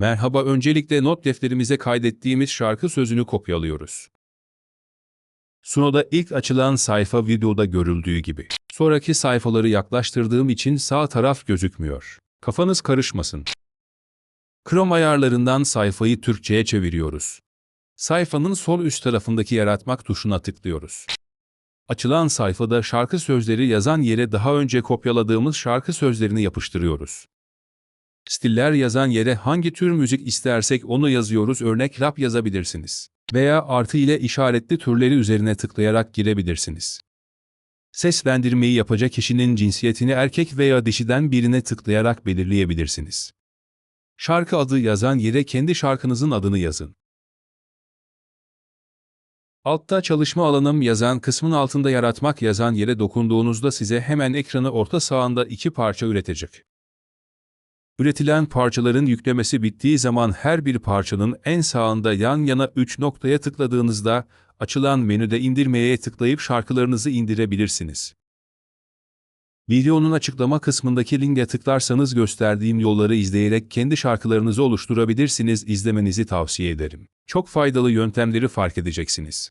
Merhaba öncelikle not defterimize kaydettiğimiz şarkı sözünü kopyalıyoruz. Sunoda ilk açılan sayfa videoda görüldüğü gibi. Sonraki sayfaları yaklaştırdığım için sağ taraf gözükmüyor. Kafanız karışmasın. Chrome ayarlarından sayfayı Türkçe'ye çeviriyoruz. Sayfanın sol üst tarafındaki yaratmak tuşuna tıklıyoruz. Açılan sayfada şarkı sözleri yazan yere daha önce kopyaladığımız şarkı sözlerini yapıştırıyoruz. Stiller yazan yere hangi tür müzik istersek onu yazıyoruz örnek rap yazabilirsiniz. Veya artı ile işaretli türleri üzerine tıklayarak girebilirsiniz. Seslendirmeyi yapacak kişinin cinsiyetini erkek veya dişiden birine tıklayarak belirleyebilirsiniz. Şarkı adı yazan yere kendi şarkınızın adını yazın. Altta çalışma alanım yazan kısmın altında yaratmak yazan yere dokunduğunuzda size hemen ekranı orta sağında iki parça üretecek. Üretilen parçaların yüklemesi bittiği zaman her bir parçanın en sağında yan yana 3 noktaya tıkladığınızda açılan menüde indirmeye tıklayıp şarkılarınızı indirebilirsiniz. Videonun açıklama kısmındaki linke tıklarsanız gösterdiğim yolları izleyerek kendi şarkılarınızı oluşturabilirsiniz. İzlemenizi tavsiye ederim. Çok faydalı yöntemleri fark edeceksiniz.